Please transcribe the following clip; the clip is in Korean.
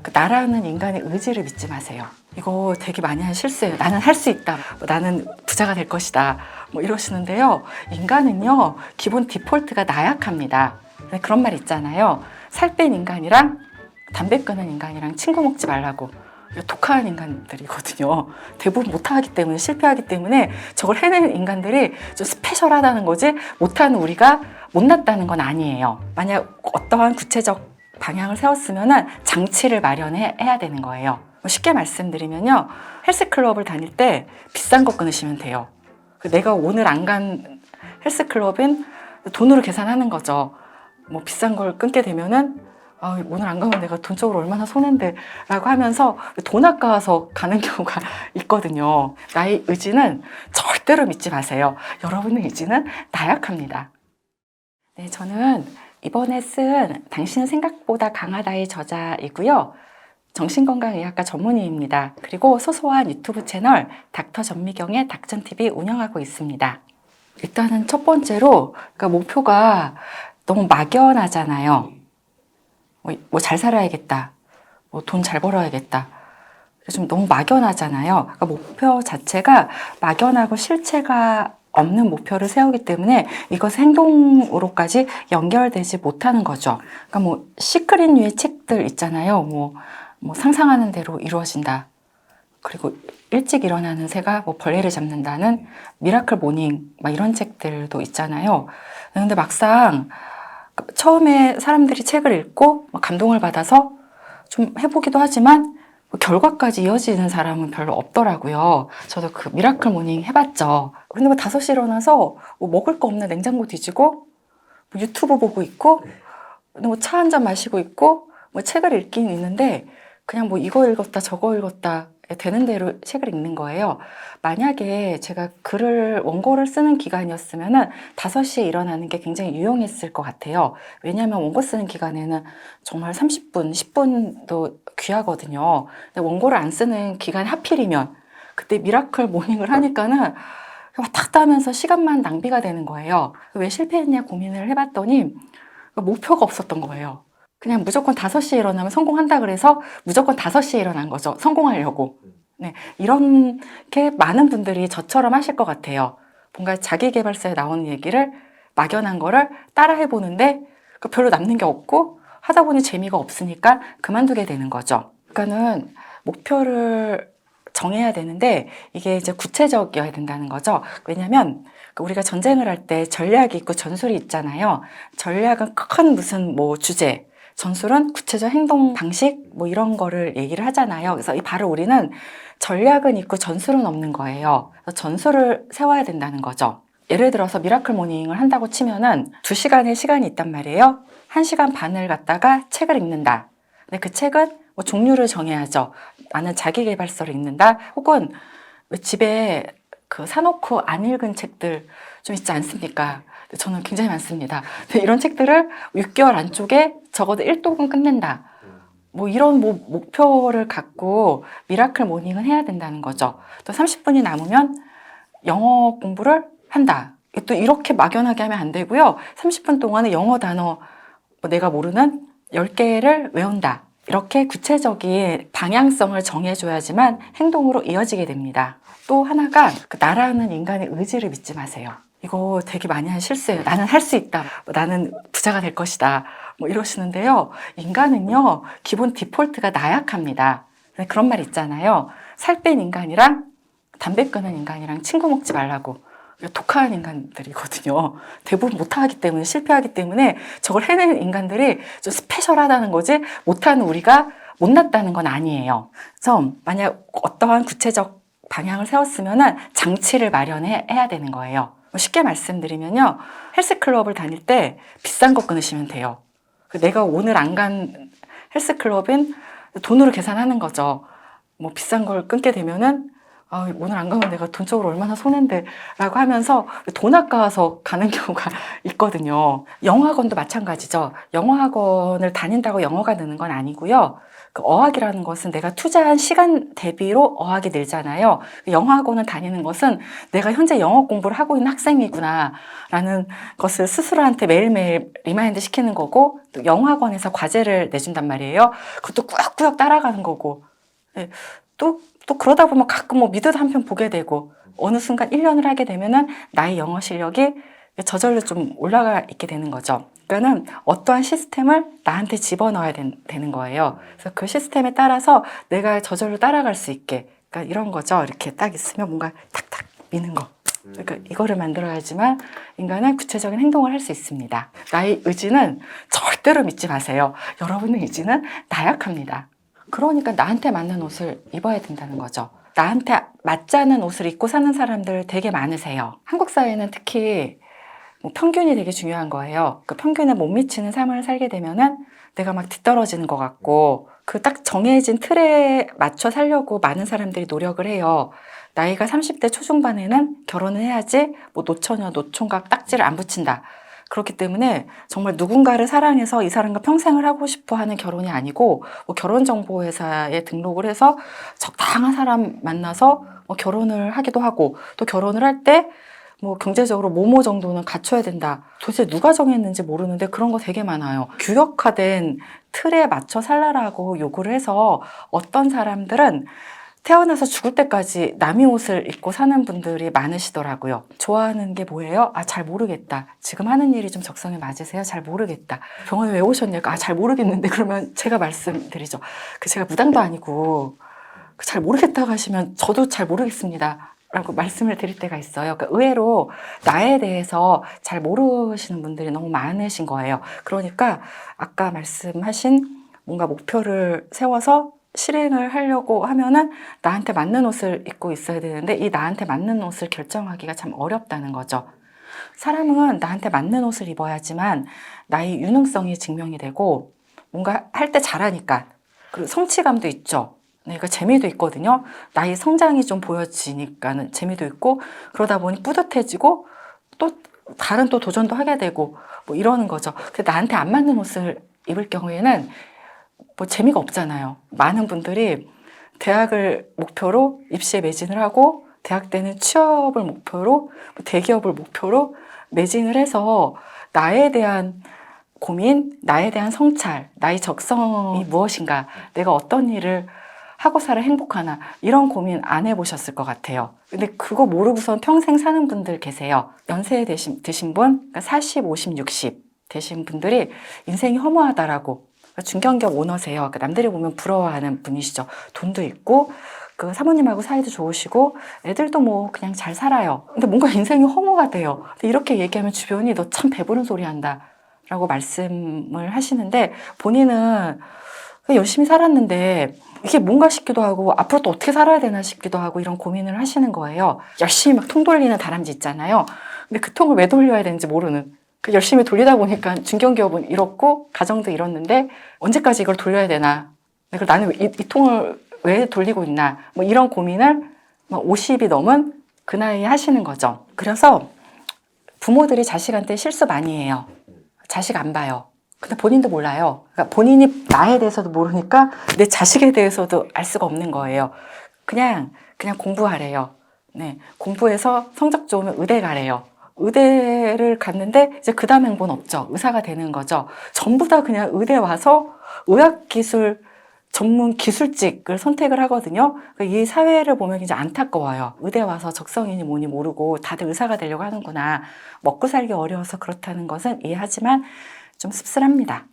그 나라는 인간의 의지를 믿지 마세요. 이거 되게 많이 하는 실수예요. 나는 할 수 있다. 뭐 나는 부자가 될 것이다. 뭐 이러시는데요. 인간은요, 기본 디폴트가 나약합니다. 근데 그런 말 있잖아요. 살 뺀 인간이랑 담배 끊은 인간이랑 친구 먹지 말라고. 독한 인간들이거든요. 대부분 못하기 때문에 실패하기 때문에 저걸 해내는 인간들이 좀 스페셜하다는 거지 못하는 우리가 못났다는 건 아니에요. 만약 어떠한 구체적 방향을 세웠으면 장치를 마련해 해야 되는 거예요. 뭐 쉽게 말씀드리면요. 헬스클럽을 다닐 때 비싼 거 끊으시면 돼요. 그 내가 오늘 안 간 헬스클럽은 돈으로 계산하는 거죠. 뭐 비싼 걸 끊게 되면은 아, 오늘 안 가면 내가 돈적으로 얼마나 손해인데 라고 하면서 돈 아까워서 가는 경우가 있거든요. 나의 의지는 절대로 믿지 마세요. 여러분의 의지는 나약합니다. 네, 저는 이번에 쓴 당신은 생각보다 강하다의 저자이고요. 정신건강의학과 전문의입니다. 그리고 소소한 유튜브 채널 닥터 전미경의 닥전TV 운영하고 있습니다. 일단은 첫 번째로 그러니까 목표가 너무 막연하잖아요. 뭐 잘 살아야겠다. 뭐 돈 잘 벌어야겠다. 좀 너무 막연하잖아요. 그러니까 목표 자체가 막연하고 실체가 없는 목표를 세우기 때문에 이것 행동으로까지 연결되지 못하는 거죠. 그러니까 뭐 시크릿류의 책들 있잖아요. 뭐, 뭐 상상하는 대로 이루어진다. 그리고 일찍 일어나는 새가 뭐 벌레를 잡는다는 미라클 모닝 막 이런 책들도 있잖아요. 근데 막상 처음에 사람들이 책을 읽고 막 감동을 받아서 좀 해보기도 하지만 뭐 결과까지 이어지는 사람은 별로 없더라고요. 저도 그 미라클 모닝 해봤죠. 근데 뭐 5시 일어나서 뭐 먹을 거 없나 냉장고 뒤지고 뭐 유튜브 보고 있고 뭐 차 한 잔 마시고 있고 뭐 책을 읽긴 있는데 그냥 뭐 이거 읽었다 저거 읽었다 되는 대로 책을 읽는 거예요. 만약에 제가 글을 원고를 쓰는 기간이었으면은 5시에 일어나는 게 굉장히 유용했을 것 같아요. 왜냐하면 원고 쓰는 기간에는 정말 30분, 10분도 귀하거든요. 근데 원고를 안 쓰는 기간 하필이면 그때 미라클 모닝을 하니까는 왔다 갔다 하면서 시간만 낭비가 되는 거예요. 왜 실패했냐 고민을 해봤더니 목표가 없었던 거예요. 그냥 무조건 5시에 일어나면 성공한다 그래서 무조건 5시에 일어난 거죠. 성공하려고. 네, 이렇게 많은 분들이 저처럼 하실 것 같아요. 뭔가 자기개발서에 나오는 얘기를 막연한 거를 따라 해보는데 그 별로 남는 게 없고 하다 보니 재미가 없으니까 그만두게 되는 거죠. 그러니까는 목표를 정해야 되는데 이게 이제 구체적이어야 된다는 거죠. 왜냐하면 우리가 전쟁을 할 때 전략이 있고 전술이 있잖아요. 전략은 큰 무슨 뭐 주제, 전술은 구체적 행동 방식 뭐 이런 거를 얘기를 하잖아요. 그래서 이 바로 우리는 전략은 있고 전술은 없는 거예요. 전술을 세워야 된다는 거죠. 예를 들어서 미라클 모닝을 한다고 치면은 두 시간의 시간이 있단 말이에요. 한 시간 반을 갖다가 책을 읽는다. 근데 그 책은 뭐 종류를 정해야죠. 나는 자기개발서를 읽는다. 혹은 집에 그 사놓고 안 읽은 책들 좀 있지 않습니까? 저는 굉장히 많습니다. 이런 책들을 6개월 안쪽에 적어도 1독은 끝낸다. 뭐 이런 뭐 목표를 갖고 미라클 모닝은 해야 된다는 거죠. 또 30분이 남으면 영어 공부를 한다. 또 이렇게 막연하게 하면 안 되고요. 30분 동안에 영어 단어 뭐 내가 모르는 10개를 외운다. 이렇게 구체적인 방향성을 정해줘야지만 행동으로 이어지게 됩니다. 또 하나가 그 나라는 인간의 의지를 믿지 마세요. 이거 되게 많이 하는 실수예요. 나는 할 수 있다. 뭐 나는 부자가 될 것이다. 뭐 이러시는데요. 인간은요, 기본 디폴트가 나약합니다. 그런 말 있잖아요. 살 뺀 인간이랑 담배 끊은 인간이랑 친구 먹지 말라고. 독한 인간들이거든요. 대부분 못하기 때문에, 실패하기 때문에 저걸 해내는 인간들이 좀 스페셜하다는 거지 못하는 우리가 못났다는 건 아니에요. 그래서 만약 어떠한 구체적 방향을 세웠으면 장치를 마련해 해야 되는 거예요. 뭐 쉽게 말씀드리면요. 헬스클럽을 다닐 때 비싼 거 끊으시면 돼요. 그 내가 오늘 안 간 헬스클럽은 돈으로 계산하는 거죠. 뭐 비싼 걸 끊게 되면은 아, 오늘 안 가면 내가 돈적으로 얼마나 손해인데 라고 하면서 돈 아까워서 가는 경우가 있거든요. 영어학원도 마찬가지죠. 영어학원을 다닌다고 영어가 느는 건 아니고요. 그 어학이라는 것은 내가 투자한 시간 대비로 어학이 늘잖아요. 영어학원을 다니는 것은 내가 현재 영어 공부를 하고 있는 학생이구나라는 것을 스스로한테 매일매일 리마인드 시키는 거고 또 영어학원에서 과제를 내준단 말이에요. 그것도 꾸역꾸역 따라가는 거고 네, 또, 또 그러다 보면 가끔 뭐 미드도 한편 보게 되고 어느 순간 1년을 하게 되면은 나의 영어 실력이 저절로 좀 올라가 있게 되는 거죠. 그러니까는 어떠한 시스템을 나한테 집어넣어야 된- 되는 거예요. 그래서 그 시스템에 따라서 내가 저절로 따라갈 수 있게. 그러니까 이런 거죠. 이렇게 딱 있으면 뭔가 탁탁 미는 거. 그러니까 이거를 만들어야지만 인간은 구체적인 행동을 할 수 있습니다. 나의 의지는 절대로 믿지 마세요. 여러분의 의지는 나약합니다. 그러니까 나한테 맞는 옷을 입어야 된다는 거죠. 나한테 맞지 않는 옷을 입고 사는 사람들 되게 많으세요. 한국 사회는 특히 뭐 평균이 되게 중요한 거예요. 그 평균에 못 미치는 삶을 살게 되면은 내가 막 뒤떨어지는 것 같고 그 딱 정해진 틀에 맞춰 살려고 많은 사람들이 노력을 해요. 나이가 30대 초중반에는 결혼을 해야지 뭐 노처녀, 노총각 딱지를 안 붙인다. 그렇기 때문에 정말 누군가를 사랑해서 이 사람과 평생을 하고 싶어 하는 결혼이 아니고 뭐 결혼정보회사에 등록을 해서 적당한 사람 만나서 뭐 결혼을 하기도 하고 또 결혼을 할때 뭐 경제적으로 모모 정도는 갖춰야 된다. 도대체 누가 정했는지 모르는데 그런 거 되게 많아요. 규격화된 틀에 맞춰 살라라고 요구를 해서 어떤 사람들은 태어나서 죽을 때까지 남의 옷을 입고 사는 분들이 많으시더라고요. 좋아하는 게 뭐예요? 아, 잘 모르겠다. 지금 하는 일이 좀 적성에 맞으세요? 잘 모르겠다. 병원에 왜 오셨냐고. 아, 잘 모르겠는데. 그러면 제가 말씀드리죠. 그 제가 무당도 아니고 그 잘 모르겠다고 하시면 저도 잘 모르겠습니다. 라고 말씀을 드릴 때가 있어요. 그러니까 의외로 나에 대해서 잘 모르시는 분들이 너무 많으신 거예요. 그러니까 아까 말씀하신 뭔가 목표를 세워서 실행을 하려고 하면은 나한테 맞는 옷을 입고 있어야 되는데 이 나한테 맞는 옷을 결정하기가 참 어렵다는 거죠. 사람은 나한테 맞는 옷을 입어야지만 나의 유능성이 증명이 되고 뭔가 할 때 잘하니까 그리고 성취감도 있죠. 네, 그러니까 재미도 있거든요. 나의 성장이 좀 보여지니까는 재미도 있고 그러다 보니 뿌듯해지고 또 다른 또 도전도 하게 되고 뭐 이러는 거죠. 근데 나한테 안 맞는 옷을 입을 경우에는 뭐 재미가 없잖아요. 많은 분들이 대학을 목표로 입시에 매진을 하고 대학 때는 취업을 목표로 뭐 대기업을 목표로 매진을 해서 나에 대한 고민, 나에 대한 성찰, 나의 적성이 무엇인가, 내가 어떤 일을 살아 행복하나 이런 고민 안 해보셨을 것 같아요. 근데 그거 모르고선 평생 사는 분들 계세요. 연세 되신, 드신 분, 그러니까 40, 50, 60 되신 분들이 인생이 허무하다라고 그러니까 중견기업 오너세요. 그러니까 남들이 보면 부러워하는 분이시죠. 돈도 있고 그 사모님하고 사이도 좋으시고 애들도 뭐 그냥 잘 살아요. 근데 뭔가 인생이 허무가 돼요. 이렇게 얘기하면 주변이 너 참 배부른 소리 한다. 라고 말씀을 하시는데 본인은 열심히 살았는데 이게 뭔가 싶기도 하고 앞으로 또 어떻게 살아야 되나 싶기도 하고 이런 고민을 하시는 거예요. 열심히 막 통 돌리는 다람쥐 있잖아요. 근데 그 통을 왜 돌려야 되는지 모르는. 그 열심히 돌리다 보니까 중견기업은 잃었고 가정도 잃었는데 언제까지 이걸 돌려야 되나? 이걸 나는 이, 이 통을 왜 돌리고 있나? 뭐 이런 고민을 막 50이 넘은 그 나이에 하시는 거죠. 그래서 부모들이 자식한테 실수 많이 해요. 자식 안 봐요. 근데 본인도 몰라요. 그러니까 본인이 나에 대해서도 모르니까 내 자식에 대해서도 알 수가 없는 거예요. 그냥 그냥 공부하래요. 네, 공부해서 성적 좋으면 의대 가래요. 의대를 갔는데 이제 그 다음 행보는 없죠. 의사가 되는 거죠. 전부 다 그냥 의대 와서 의학기술 전문 기술직을 선택을 하거든요. 그러니까 이 사회를 보면 굉장히 안타까워요. 의대 와서 적성이니 뭐니 모르고 다들 의사가 되려고 하는구나. 먹고 살기 어려워서 그렇다는 것은 이해하지만 좀 씁쓸합니다.